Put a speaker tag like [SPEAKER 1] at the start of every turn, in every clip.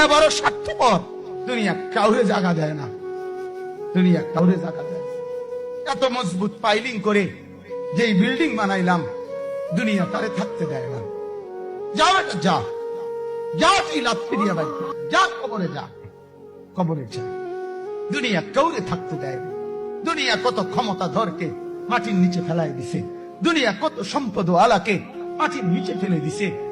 [SPEAKER 1] দুনিয়া বড় স্বার্থপর। দুনিয়া কাউরে জায়গা দেয় না। দুনিয়া কাউরে জায়গা দেয়। এত মজবুত পাইলিং করে যেই বিল্ডিং বানাইলাম, দুনিয়া তারে থাকতে দেয় না। যা বেটা যা। যা তুই লাথি দিয়া বাইক যা কবরে যা। কবরে যা। দুনিয়া কাউরে থাকতে দেয়। দুনিয়া কত ক্ষমতা ধরকে মাটির নিচে ফেলায় দিছে। দুনিয়া কত সম্পদ আলাকে মাটির নিচে ফেলে দিছে।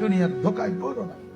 [SPEAKER 1] দুনিয়ার ধোকায় পড়ো না।